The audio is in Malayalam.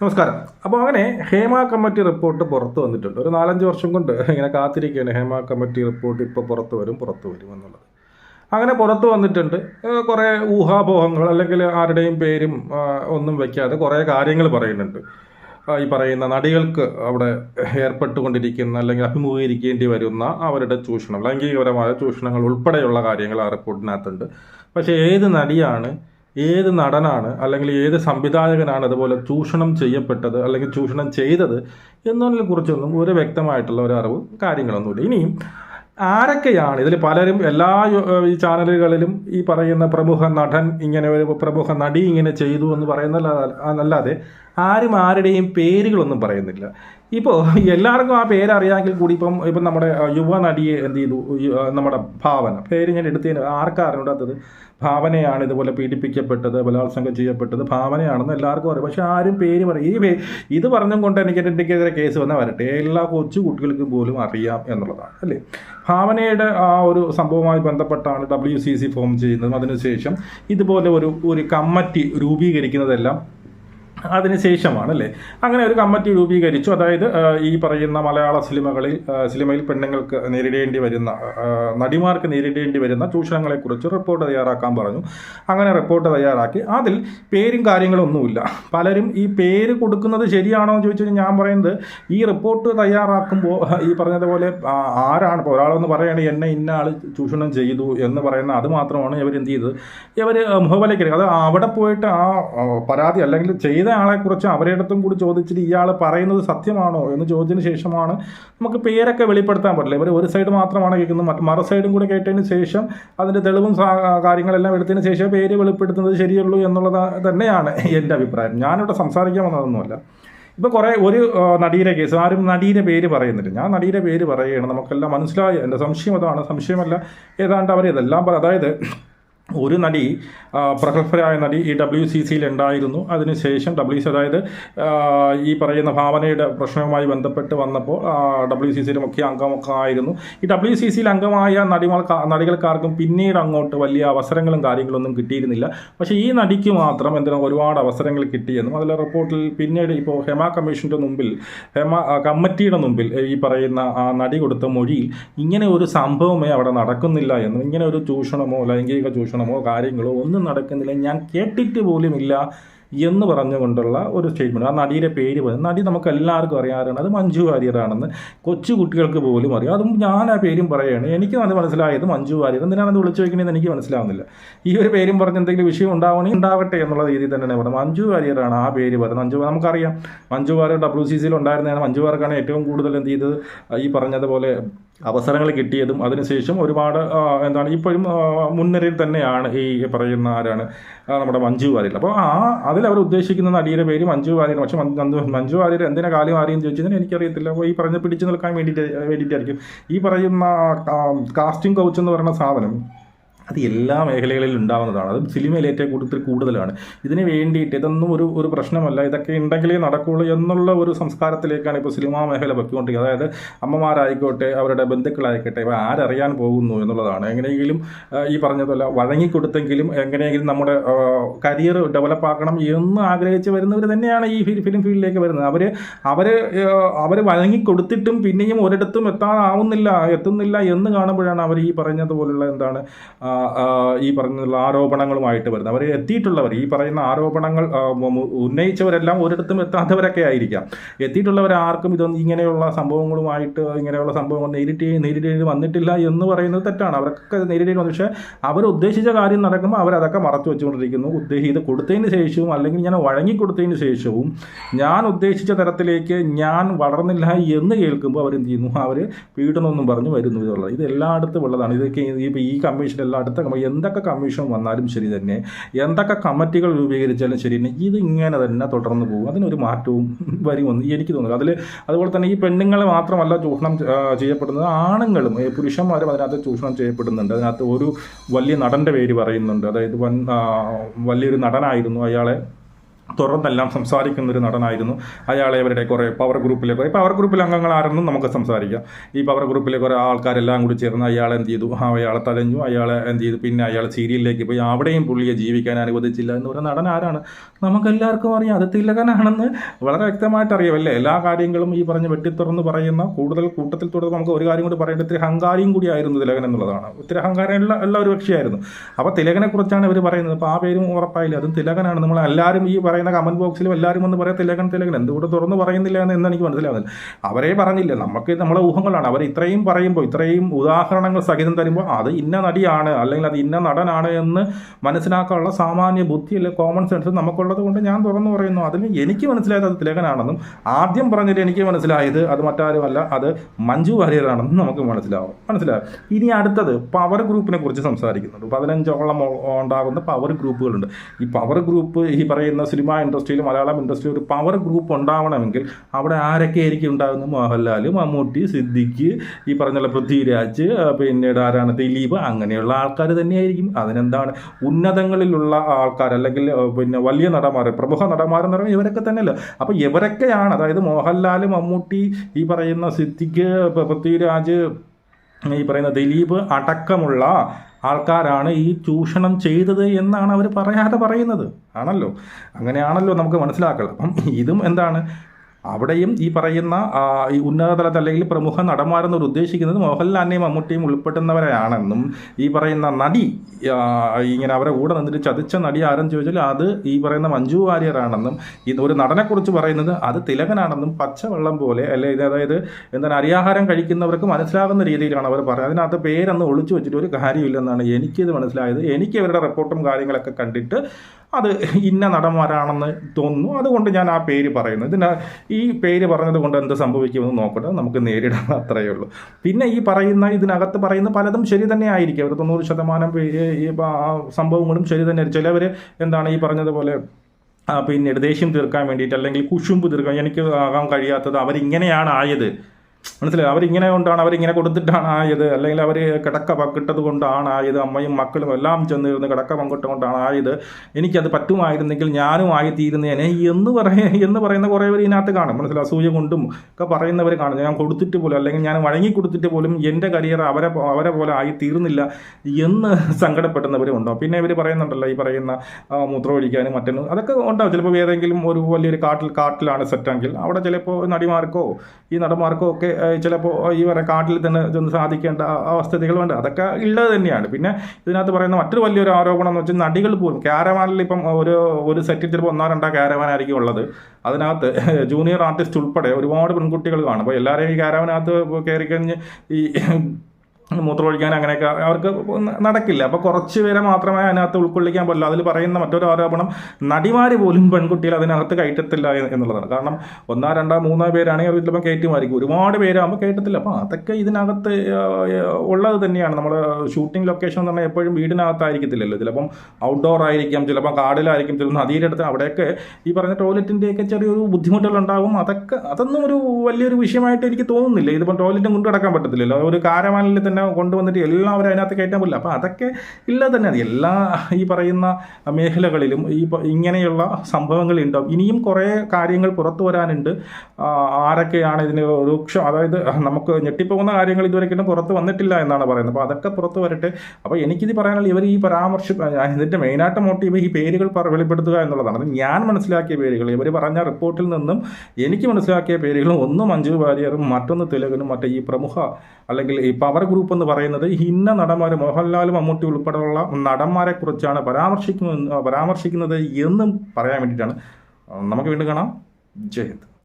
നമസ്കാരം. അപ്പോൾ അങ്ങനെ ഹേമ കമ്മിറ്റി റിപ്പോർട്ട് പുറത്ത് വന്നിട്ടുണ്ട്. ഒരു നാലഞ്ച് വർഷം കൊണ്ട് ഇങ്ങനെ കാത്തിരിക്കുകയാണ് ഹേമ കമ്മിറ്റി റിപ്പോർട്ട് ഇപ്പോൾ പുറത്ത് വരും പുറത്ത് വരും എന്നുള്ളത്. അങ്ങനെ പുറത്ത് വന്നിട്ടുണ്ട്. കുറേ ഊഹാപോഹങ്ങൾ അല്ലെങ്കിൽ ആരുടെയും പേരും ഒന്നും വെക്കാതെ കുറേ കാര്യങ്ങൾ പറയുന്നുണ്ട്. ഈ പറയുന്ന നടികൾക്ക് അവിടെ ഏർപ്പെട്ടുകൊണ്ടിരിക്കുന്ന അല്ലെങ്കിൽ അഭിമുഖീകരിക്കേണ്ടി വരുന്ന അവരുടെ ചൂഷണം ലൈംഗികപരമായ ചൂഷണങ്ങൾ ഉൾപ്പെടെയുള്ള കാര്യങ്ങൾ ആ റിപ്പോർട്ടിനകത്തുണ്ട്. പക്ഷേ ഏത് നടിയാണ് ഏത് നടനാണ് അല്ലെങ്കിൽ ഏത് സംവിധായകനാണ് അതുപോലെ ചൂഷണം ചെയ്യപ്പെട്ടത് അല്ലെങ്കിൽ ചൂഷണം ചെയ്തത് എന്നതിനെ കുറിച്ചൊന്നും ഒരു വ്യക്തമായിട്ടുള്ള ഒരു അറിവ് കാര്യങ്ങളൊന്നുമില്ല. ഇനിയും ആരൊക്കെയാണ് ഇതിൽ പലരും എല്ലാ ഈ ചാനലുകളിലും ഈ പറയുന്ന പ്രമുഖ നടൻ ഇങ്ങനെ ഒരു പ്രമുഖ നടി ഇങ്ങനെ ചെയ്തു എന്ന് പറയുന്നതല്ലാതെ ആരും ആരുടെയും പേരുകളൊന്നും പറയുന്നില്ല. ഇപ്പോൾ എല്ലാവർക്കും ആ പേര് അറിയാമെങ്കിൽ കൂടി ഇപ്പം ഇപ്പം നമ്മുടെ യുവ നടിയെ എന്ത് ചെയ്തു? നമ്മുടെ ഭാവന. പേര് ഞാൻ എടുത്തതിന് ആർക്കാ അറിഞ്ഞൂടാത്തത് ഭാവനയാണ് ഇതുപോലെ പീഡിപ്പിക്കപ്പെട്ടത് ബലാത്സംഗം ചെയ്യപ്പെട്ടത്. ഭാവനയാണെന്ന് എല്ലാവർക്കും അറിയാം. പക്ഷേ ആരും പേര് പറയും. ഈ ഇത് പറഞ്ഞും കൊണ്ട് എനിക്ക് എനിക്കെതിരെ കേസ് വന്നാൽ വരട്ടെ. എല്ലാ കൊച്ചു കുട്ടികൾക്കും പോലും അറിയാം എന്നുള്ളതാണ് അല്ലേ? ഭാവനയുടെ ആ ഒരു സംഭവവുമായി ബന്ധപ്പെട്ടാണ് ഡബ്ല്യു സി സി ഫോം ചെയ്യുന്നതും. അതിനുശേഷം ഇതുപോലെ ഒരു ഒരു കമ്മിറ്റി രൂപീകരിക്കുന്നതെല്ലാം അതിനുശേഷമാണ് അല്ലേ അങ്ങനെ ഒരു കമ്മിറ്റി രൂപീകരിച്ചു. അതായത് ഈ പറയുന്ന മലയാള സിനിമകളിൽ സിനിമയിൽ പെണ്ണുങ്ങൾക്ക് നേരിടേണ്ടി വരുന്ന നടിമാർക്ക് നേരിടേണ്ടി വരുന്ന ചൂഷണങ്ങളെക്കുറിച്ച് റിപ്പോർട്ട് തയ്യാറാക്കാൻ പറഞ്ഞു. അങ്ങനെ റിപ്പോർട്ട് തയ്യാറാക്കി. അതിൽ പേരും കാര്യങ്ങളൊന്നുമില്ല. പലരും ഈ പേര് കൊടുക്കുന്നത് ശരിയാണോ എന്ന് ചോദിച്ചു ഞാൻ പറയുന്നത് ഈ റിപ്പോർട്ട് തയ്യാറാക്കുമ്പോൾ ഈ പറഞ്ഞതുപോലെ ആരാണ് ഇപ്പോൾ ഒരാളെന്ന് പറയുകയാണെങ്കിൽ എന്നെ ഇന്ന ആൾ ചൂഷണം ചെയ്തു എന്ന് പറയുന്ന അത് മാത്രമാണ് ഇവർ എന്ത് ചെയ്തത് ഇവർ മുഖവിലേക്ക് അത് അവിടെ പോയിട്ട് ആ, പരാതി അല്ലെങ്കിൽ ചെയ്ത ആളെക്കുറിച്ച് അവരുടെ അടുത്തും കൂടി ചോദിച്ചിട്ട് ഇയാൾ പറയുന്നത് സത്യമാണോ എന്ന് ചോദിച്ചതിന് ശേഷമാണ് നമുക്ക് പേരൊക്കെ വെളിപ്പെടുത്താൻ പറ്റില്ല. ഇവർ ഒരു സൈഡ് മാത്രമാണ് കേൾക്കുന്നത്. മറ്റു മറു സൈഡും കൂടി കേട്ടതിന് ശേഷം അതിന്റെ തെളിവും കാര്യങ്ങളെല്ലാം എടുത്തതിന് ശേഷം പേര് വെളിപ്പെടുത്തുന്നത് ശരിയുള്ളൂ എന്നുള്ളത് തന്നെയാണ് എന്റെ അഭിപ്രായം. ഞാനിവിടെ സംസാരിക്കാൻ വന്നതൊന്നുമല്ല. ഇപ്പോൾ കുറേ ഒരു നടീരെ കേസ് ആരും നടീരെ പേര് പറയുന്നില്ല. ഞാൻ നടീരെ പേര് പറയുകയാണ്. നമുക്കെല്ലാം മനസ്സിലായി. എന്റെ സംശയം അതാണ്. സംശയമല്ല. ഏതാണ്ട് അവർ ഇതെല്ലാം അതായത് ഒരു നടി പ്രഗത്ഭരായ നടി ഈ ഡബ്ല്യു സി സിയിൽ ഉണ്ടായിരുന്നു. അതിനുശേഷം ഡബ്ല്യു സി അതായത് ഈ പറയുന്ന ഭാവനയുടെ പ്രശ്നവുമായി ബന്ധപ്പെട്ട് വന്നപ്പോൾ ഡബ്ല്യു സി സിയിൽ മുഖ്യ അംഗമൊക്കെ ആയിരുന്നു. ഈ ഡബ്ല്യു സി സിയിൽ അംഗമായ നടിമാർക്ക് നടികൾക്കാർക്കും പിന്നീട് അങ്ങോട്ട് വലിയ അവസരങ്ങളും കാര്യങ്ങളൊന്നും കിട്ടിയിരുന്നില്ല. പക്ഷേ ഈ നടിക്ക് മാത്രം എന്തിനാ ഒരുപാട് അവസരങ്ങൾ കിട്ടിയെന്നും അതിലെ റിപ്പോർട്ടിൽ പിന്നീട് ഇപ്പോൾ ഹെമ കമ്മീഷന്റെ മുമ്പിൽ ഹെമ കമ്മിറ്റിയുടെ മുമ്പിൽ ഈ പറയുന്ന ആ നടി കൊടുത്ത മൊഴിയിൽ ഇങ്ങനെ ഒരു സംഭവമേ അവിടെ നടക്കുന്നില്ല എന്നും ഇങ്ങനെ ഒരു ചൂഷണമോ ലൈംഗിക ചൂഷണമോ കാര്യങ്ങളോ ഒന്നും നടക്കുന്നില്ല. ഞാൻ കേട്ടിട്ട് പോലുമില്ല എന്ന് പറഞ്ഞുകൊണ്ടുള്ള ഒരു സ്റ്റേറ്റ്മെന്റ് ആ നടിയുടെ പേര് പറയും നടി നമുക്ക് എല്ലാവർക്കും അറിയാറാണ് അത് മഞ്ജു വാര്യറാണെന്ന് കൊച്ചു കുട്ടികൾക്ക് പോലും അറിയാം. അതും ഞാൻ ആ പേരും പറയുകയാണ് എനിക്ക് അത് മനസ്സിലായത് മഞ്ജു വാര്യർ. എന്തിനാണ് അത് വിളിച്ചു വയ്ക്കണമെന്ന് എനിക്ക് മനസ്സിലാവുന്നില്ല. ഈ ഒരു പേരും പറഞ്ഞ് എന്തെങ്കിലും വിഷയം ഉണ്ടാവണമെങ്കിൽ ഉണ്ടാവട്ടെ എന്നുള്ള രീതിയിൽ തന്നെയാണ് പറഞ്ഞത്. മഞ്ജു വാര്യറാണ് ആ പേര് പറയുന്നത് മഞ്ജു നമുക്കറിയാം. മഞ്ജു വാര്യർ ഡബ്ല്യു സി സിയിൽ ഉണ്ടായിരുന്നതാണ്. മഞ്ജു വാർക്കാണ് ഏറ്റവും കൂടുതൽ എന്ത് ചെയ്തത്? ഈ പറഞ്ഞതുപോലെ അവസരങ്ങൾ കിട്ടിയതും അതിനുശേഷം ഒരുപാട് എന്താണ് ഇപ്പോഴും മുൻനിരയിൽ തന്നെയാണ് ഈ പറയുന്ന ആരാണ് നമ്മുടെ മഞ്ജു വാര്യർ. അപ്പോൾ ആ അതിൽ അവർ ഉദ്ദേശിക്കുന്ന നടിയുടെ പേര് മഞ്ജു വാര്യർ. പക്ഷേ മഞ്ജു വാര്യർ എന്തിനാ കാലം ആരെയും ചോദിച്ചതിന് എനിക്കറിയത്തില്ല. അപ്പോൾ ഈ പറഞ്ഞ പിടിച്ചു നിൽക്കാൻ വേണ്ടിയിട്ട് വേണ്ടിയിട്ടായിരിക്കും. ഈ പറയുന്ന കാസ്റ്റിംഗ് കൗച്ച് എന്ന് പറയുന്ന സാധനം അത് എല്ലാ മേഖലകളിലും ഉണ്ടാവുന്നതാണ്. അത് സിനിമയിൽ ഏറ്റവും കൂടുതൽ കൂടുതലാണ്. ഇതിന് വേണ്ടിയിട്ട് ഇതൊന്നും ഒരു ഒരു പ്രശ്നമല്ല. ഇതൊക്കെ ഉണ്ടെങ്കിലേ നടക്കുകയുള്ളൂ എന്നുള്ള ഒരു സംസ്കാരത്തിലേക്കാണ് ഇപ്പോൾ സിനിമാ മേഖല പൊയ്ക്കൊണ്ടിരിക്കുന്നത്. അതായത് അമ്മമാരായിക്കോട്ടെ അവരുടെ ബന്ധുക്കളായിക്കോട്ടെ ഇവ ആരറിയാൻ പോകുന്നു എന്നുള്ളതാണ്. എങ്ങനെയെങ്കിലും ഈ പറഞ്ഞതല്ല വഴങ്ങിക്കൊടുത്തെങ്കിലും എങ്ങനെയെങ്കിലും നമ്മുടെ കരിയർ ഡെവലപ്പാക്കണം എന്ന് ആഗ്രഹിച്ച് വരുന്നവർ തന്നെയാണ് ഈ ഫിലിം ഫീൽഡിലേക്ക് വരുന്നത്. അവർ അവർ അവർ വഴങ്ങിക്കൊടുത്തിട്ടും പിന്നെയും ഒരിടത്തും എത്താനാവുന്നില്ല എത്തുന്നില്ല എന്ന് കാണുമ്പോഴാണ് അവർ ഈ പറഞ്ഞതുപോലുള്ള എന്താണ് ഈ പറഞ്ഞുള്ള ആരോപണങ്ങളുമായിട്ട് വരുന്നത്. അവർ എത്തിയിട്ടുള്ളവർ ഈ പറയുന്ന ആരോപണങ്ങൾ ഉന്നയിച്ചവരെല്ലാം ഒരിടത്തും എത്താത്തവരൊക്കെ ആയിരിക്കാം. എത്തിയിട്ടുള്ളവർ ആർക്കും ഇതൊന്നും ഇങ്ങനെയുള്ള സംഭവങ്ങളുമായിട്ട് ഇങ്ങനെയുള്ള സംഭവങ്ങൾ നേരിട്ട് നേരിടേണ്ടി വന്നിട്ടില്ല എന്ന് പറയുന്നത് തെറ്റാണ്. അവർക്കൊക്കെ നേരിടേണ്ടി വന്നു. പക്ഷേ അവർ ഉദ്ദേശിച്ച കാര്യം നടക്കുമ്പോൾ അവരതൊക്കെ മറച്ചു വെച്ചുകൊണ്ടിരിക്കുന്നു. ഉദ്ദേശം ഇത് കൊടുത്തതിന് ശേഷവും അല്ലെങ്കിൽ ഞാൻ വഴങ്ങിക്കൊടുത്തതിന് ശേഷവും ഞാൻ ഉദ്ദേശിച്ച തരത്തിലേക്ക് ഞാൻ വളർന്നില്ല എന്ന് കേൾക്കുമ്പോൾ അവരെന്ത് ചെയ്യുന്നു? അവർ പീഡനമൊന്നും പറഞ്ഞു വരുന്നു ഇതുള്ളത് ഇത് എല്ലായിടത്തും ഉള്ളതാണ്. ഇതൊക്കെ ഇപ്പോൾ ഈ കമ്മീഷൻ എല്ലാ അടുത്ത എന്തൊക്കെ കമ്മീഷൻ വന്നാലും ശരി തന്നെ എന്തൊക്കെ കമ്മിറ്റികൾ രൂപീകരിച്ചാലും ശരി തന്നെ ഇത് ഇങ്ങനെ തന്നെ തുടർന്ന് പോകും. അതിനൊരു മാറ്റവും വരുമെന്ന് എനിക്ക് തോന്നുന്നു. അതിൽ അതുപോലെ തന്നെ ഈ പെണ്ണുങ്ങളെ മാത്രമല്ല ചൂഷണം ചെയ്യപ്പെടുന്നത് ആണുങ്ങളും പുരുഷന്മാരും അതിനകത്ത് ചൂഷണം ചെയ്യപ്പെടുന്നുണ്ട്. അതിനകത്ത് ഒരു വലിയ നടന്റെ പേര് പറയുന്നുണ്ട്. അതായത് വൻ വലിയൊരു നടനായിരുന്നു അയാളെ തുറന്നെല്ലാം സംസാരിക്കുന്ന ഒരു നടനായിരുന്നു. അയാളെ അവരുടെ കുറേ പവർ ഗ്രൂപ്പിലെ കുറേ പവർ ഗ്രൂപ്പിലെ അംഗങ്ങൾ ആരെന്നും നമുക്ക് സംസാരിക്കാം. ഈ പവർ ഗ്രൂപ്പിലെ കുറേ ആൾക്കാരെല്ലാം കൂടി ചേർന്ന് അയാൾ എന്ത് ചെയ്തു? അയാളെ തടഞ്ഞു അയാളെ എന്ത് ചെയ്തു? പിന്നെ അയാൾ സീരിയലിലേക്ക് പോയി. അവിടെയും പുള്ളിയെ ജീവിക്കാൻ അനുവദിച്ചില്ല എന്ന് പറയുന്ന നടൻ ആരാണ്? നമുക്കെല്ലാവർക്കും അറിയാം. അത് തിലകനാണെന്ന് വളരെ വ്യക്തമായിട്ട് അറിയാമല്ലേ എല്ലാ കാര്യങ്ങളും ഈ പറഞ്ഞ വെട്ടിത്തുറന്ന് പറയുന്ന കൂടുതൽ കൂട്ടത്തിൽ തുടർന്ന് നമുക്ക് ഒരു കാര്യം കൂടി പറയേണ്ടത് ഇത്തിരി അഹങ്കാരിയും കൂടിയായിരുന്നു തിലകൻ എന്നുള്ളതാണ്. ഇത്തിരി അഹങ്കാരം ഉള്ള ഉള്ള ഒരു വ്യക്തിയായിരുന്നു അപ്പോൾ തിലകനെ കുറിച്ചാണ് ഇവർ പറയുന്നത്. അപ്പോൾ ആ പേരും ഉറപ്പായില്ല? അതും തിലകനാണ്. നമ്മൾ എല്ലാവരും ഈ പറയുന്ന കമന്റ് ബോക്സിലും എല്ലാവരും വന്ന് പറയാം തിലകൻ തിലകൻ എന്തുകൊണ്ട് തുറന്ന് പറയുന്നില്ല എന്ന് എന്ന് എനിക്ക് മനസ്സിലാവുന്നില്ല. അവരെ പറഞ്ഞില്ല നമുക്ക് നമ്മളെ ഊഹങ്ങളാണ്. അവർ ഇത്രയും പറയുമ്പോൾ ഇത്രയും ഉദാഹരണങ്ങൾ സഹിതം തരുമ്പോൾ അത് ഇന്ന നടിയാണ് അല്ലെങ്കിൽ അത് ഇന്ന നടനാണ് എന്ന് മനസ്സിലാക്കാനുള്ള സാമാന്യ ബുദ്ധി അല്ലെങ്കിൽ കോമൺ സെൻസ് നമുക്കുള്ളത് കൊണ്ട് ഞാൻ തുറന്നു പറയുന്നു. അതിൽ എനിക്ക് മനസ്സിലായത് അത് തിലകനാണെന്നും ആദ്യം പറഞ്ഞിട്ട് എനിക്ക് മനസ്സിലായത് അത് മറ്റാരുമല്ല അത് മഞ്ജു വാര്യരാണെന്നും നമുക്ക് മനസ്സിലാവും. മനസ്സിലാവും ഇനി അടുത്തത് പവർ ഗ്രൂപ്പിനെ കുറിച്ച് സംസാരിക്കുന്നുണ്ട്. പതിനഞ്ചോളം ഉണ്ടാകുന്ന പവർ ഗ്രൂപ്പുകളുണ്ട് ഈ പവർ ഗ്രൂപ്പ് ഈ പറയുന്ന സിനിമ ഇൻഡസ്ട്രിയിൽ മലയാളം ഇൻഡസ്ട്രിയിൽ ഒരു പവർ ഗ്രൂപ്പ് ഉണ്ടാവണമെങ്കിൽ അവിടെ ആരൊക്കെ ആയിരിക്കും ഉണ്ടാകുന്നത് മോഹൻലാൽ മമ്മൂട്ടി സിദ്ദിഖ് ഈ പറഞ്ഞുള്ള പൃഥ്വിരാജ് പിന്നീട് ആരാണ്? ദിലീപ് അങ്ങനെയുള്ള ആൾക്കാർ തന്നെയായിരിക്കും. അതിനെന്താണ്? ഉന്നതങ്ങളിലുള്ള ആൾക്കാർ അല്ലെങ്കിൽ പിന്നെ വലിയ നടന്മാർ പ്രമുഖ നടന്മാരെന്ന് പറയുമ്പോൾ ഇവരൊക്കെ തന്നെയല്ലോ? അപ്പോൾ ഇവരൊക്കെയാണ് അതായത് മോഹൻലാൽ മമ്മൂട്ടി ഈ പറയുന്ന സിദ്ദിഖ് പൃഥ്വിരാജ് ഈ പറയുന്ന ദിലീപ് അടക്കമുള്ള ആൾക്കാരാണ് ഈ ചൂഷണം ചെയ്തത് എന്നാണ് അവർ പറയാതെ പറയുന്നത്. ആണല്ലോ? അങ്ങനെയാണല്ലോ നമുക്ക് മനസ്സിലാക്കണം അപ്പം ഇതും എന്താണ്? അവിടെയും ഈ പറയുന്ന ഈ ഉന്നതതലത്തിൽ അല്ലെങ്കിൽ പ്രമുഖ നടന്മാരെന്നവർ ഉദ്ദേശിക്കുന്നത് മോഹൻലാലിനെയും മമ്മൂട്ടിയും ഉൾപ്പെടുന്നവരെയാണെന്നും ഈ പറയുന്ന നടി ഇങ്ങനെ അവരെ കൂടെ നിന്നിട്ട് ചതിച്ച നടി ആരെന്ന് ചോദിച്ചാൽ അത് ഈ പറയുന്ന മഞ്ജു വാര്യറാണെന്നും ഇത് ഒരു നടനെക്കുറിച്ച് പറയുന്നത് അത് തിലകനാണെന്നും പച്ചവെള്ളം പോലെ അല്ലെ ഇത് അതായത് എന്താണ് അരിയാഹാരം കഴിക്കുന്നവർക്ക് മനസ്സിലാകുന്ന രീതിയിലാണ് അവർ പറയുന്നത്. അതിനകത്ത് പേരൊന്ന് ഒളിച്ചു വെച്ചിട്ട് ഒരു കാര്യമില്ലെന്നാണ് എനിക്കിത് മനസ്സിലായത്. എനിക്ക് അവരുടെ റിപ്പോർട്ടും കാര്യങ്ങളൊക്കെ കണ്ടിട്ട് അത് ഇന്ന നടന്മാരാണെന്ന് തോന്നുന്നു. അതുകൊണ്ട് ഞാൻ ആ പേര് പറയുന്നു. ഇതിന് ഈ പേര് പറഞ്ഞത് കൊണ്ട് എന്ത് സംഭവിക്കുമെന്ന് നോക്കട്ടെ. നമുക്ക് നേരിടാൻ അത്രയേ ഉള്ളൂ. പിന്നെ ഈ പറയുന്ന ഇതിനകത്ത് പറയുന്ന പലതും ശരി തന്നെ ആയിരിക്കും. ഒരു തൊണ്ണൂറ് ശതമാനം ഈ സംഭവങ്ങളും ശരി തന്നെ ചിലവർ എന്താണ് ഈ പറഞ്ഞതുപോലെ പിന്നെ ദേഷ്യം തീർക്കാൻ വേണ്ടിയിട്ട് അല്ലെങ്കിൽ കുശുമ്പ് തീർക്കാൻ എനിക്ക് ആകാൻ കഴിയാത്തത് അവരിങ്ങനെയാണ് ആയത്. മനസ്സിലായി? അവരിങ്ങനെ കൊണ്ടാണ് അവരിങ്ങനെ കൊടുത്തിട്ടാണ് ആയത്. അല്ലെങ്കിൽ അവർ കിടക്ക പങ്കിട്ടത് കൊണ്ടാണ് ആയത്. അമ്മയും മക്കളും എല്ലാം ചെന്നിരുന്ന് കിടക്ക പങ്കിട്ട് കൊണ്ടാണ് ആയത്. എനിക്കത് പറ്റുമായിരുന്നെങ്കിൽ ഞാനും ആയി തീരുന്നേനെ എന്ന് പറയ എന്ന് പറയുന്ന കുറേ പേര് ഇതിനകത്ത് കാണും. മനസ്സിലായി? അസൂയ കൊണ്ടും ഒക്കെ പറയുന്നവർ കാണും. ഞാൻ കൊടുത്തിട്ട് പോലും അല്ലെങ്കിൽ ഞാൻ വഴങ്ങി കൊടുത്തിട്ട് പോലും എന്റെ കരിയർ അവരെ അവരെ പോലെ ആയി തീർന്നില്ല എന്ന് സങ്കടപ്പെടുന്നവരുണ്ടോ പിന്നെ ഇവർ പറയുന്നുണ്ടല്ലോ ഈ പറയുന്ന മൂത്രമൊഴിക്കാനും മറ്റൊന്നും. അതൊക്കെ ഉണ്ടാവും. ചിലപ്പോൾ ഏതെങ്കിലും ഒരു വലിയൊരു കാട്ടിൽ കാട്ടിലാണ് സെറ്റെങ്കിൽ അവിടെ ചിലപ്പോൾ നടിമാർക്കോ ഈ നടന്മാർക്കോ ഒക്കെ ചിലപ്പോൾ ഈ പറയുന്ന കാട്ടിൽ തന്നെ ചെന്ന് സാധിക്കേണ്ട അവസ്ഥകളുണ്ട് അതൊക്കെ ഉള്ളത് തന്നെയാണ്. പിന്നെ ഇതിനകത്ത് പറയുന്ന മറ്റൊരു വലിയൊരു ആരോപണം എന്ന് വെച്ചാൽ നടികൾ പോലും ക്യാരവാനിൽ ഇപ്പം ഒരു ഒരു സെറ്റിൽ ചിലപ്പോൾ ഒന്നോ രണ്ടോ ക്യാരവാനായിരിക്കും ഉള്ളത്. അതിനകത്ത് ജൂനിയർ ആർട്ടിസ്റ്റ് ഉൾപ്പെടെ ഒരുപാട് പെൺകുട്ടികൾ കാണും. അപ്പോൾ എല്ലാവരെയും ഈ ക്യാരവാനകത്ത് കയറി കഴിഞ്ഞ് ഈ മൂത്രമൊഴിക്കാൻ അങ്ങനെയൊക്കെ അവർക്ക് നടക്കില്ല. അപ്പോൾ കുറച്ച് പേരെ മാത്രമേ അതിനകത്ത് ഉൾക്കൊള്ളിക്കാൻ പറ്റുള്ളൂ. അതിൽ പറയുന്ന മറ്റൊരു ആരോപണം നടിമാർ പോലും പെൺകുട്ടികൾ അതിനകത്ത് കയറ്റത്തില്ല എന്നുള്ളതാണ്. കാരണം ഒന്നോ രണ്ടോ മൂന്നോ പേരാണെങ്കിൽ അവർ ചിലപ്പോൾ കയറ്റുമായിരിക്കും ഒരുപാട് പേരാകുമ്പോൾ കയറ്റത്തില്ല. അപ്പോൾ അതൊക്കെ ഇതിനകത്ത് ഉള്ളത് തന്നെയാണ്. നമ്മൾ ഷൂട്ടിംഗ് ലൊക്കേഷൻ എന്ന് പറഞ്ഞാൽ എപ്പോഴും വീടിനകത്തായിരിക്കത്തില്ലല്ലോ. ചിലപ്പം ഔട്ട്ഡോർ ആയിരിക്കാം ചിലപ്പോൾ കാടിലായിരിക്കും ചിലപ്പോൾ നദിയുടെ അടുത്ത് അവിടെയൊക്കെ ഈ പറഞ്ഞ ടോയ്ലറ്റിന്റെയൊക്കെ ചെറിയൊരു ബുദ്ധിമുട്ടുകളുണ്ടാകും അതൊക്കെ അതൊന്നും ഒരു വലിയൊരു വിഷയമായിട്ട് എനിക്ക് തോന്നുന്നില്ല. ഇതിപ്പം ടോയ്ലറ്റും കൊണ്ടു കിടക്കാൻ പറ്റത്തില്ലല്ലോ. ഒരു കാരമാനിൽ തന്നെ കൊണ്ടുവന്നിട്ട് എല്ലാവരും അതിനകത്ത് കയറ്റാൻ പറ്റില്ല. അപ്പോൾ അതൊക്കെ ഇല്ല തന്നെ. എല്ലാ ഈ പറയുന്ന മേഖലകളിലും ഈ ഇങ്ങനെയുള്ള സംഭവങ്ങൾ ഉണ്ടാവും. ഇനിയും കുറേ കാര്യങ്ങൾ പുറത്തു വരാനുണ്ട്. ആരൊക്കെയാണ് ഇതിന് രൂക്ഷം അതായത് നമുക്ക് ഞെട്ടിപ്പോകുന്ന കാര്യങ്ങൾ ഇതുവരെയ്ക്കും പുറത്ത് വന്നിട്ടില്ല എന്നാണ് പറയുന്നത്. അപ്പോൾ അതൊക്കെ പുറത്ത് വരട്ടെ. അപ്പോൾ എനിക്കിത് പറയാനുള്ള ഇവർ ഈ പരാമർശ ഇതിന്റെ മെയിനായിട്ട് മോട്ടീവ് ഈ പേരുകൾ വെളിപ്പെടുത്തുക എന്നുള്ളതാണ്. അത് ഞാൻ മനസ്സിലാക്കിയ പേരുകൾ. ഇവർ പറഞ്ഞ റിപ്പോർട്ടിൽ നിന്നും എനിക്ക് മനസ്സിലാക്കിയ പേരുകളും ഒന്ന് മഞ്ജു വാര്യറും മറ്റൊന്ന് തിലകനും മറ്റേ ഈ പ്രമുഖ അല്ലെങ്കിൽ ഈ പവർ ഗ്രൂപ്പ് എന്ന് പറയുന്നത് ഇന്ന നടന്മാർ മോഹൻലാൽ മമ്മൂട്ടി ഉൾപ്പെടെയുള്ള നടന്മാരെ കുറിച്ചാണ് പരാമർശിക്കുന്നത് പരാമർശിക്കുന്നത് എന്നും പറയാൻ വേണ്ടിയിട്ടാണ്. നമുക്ക് വീണ്ടും കാണാം. ജയ് ഹിന്ദ്.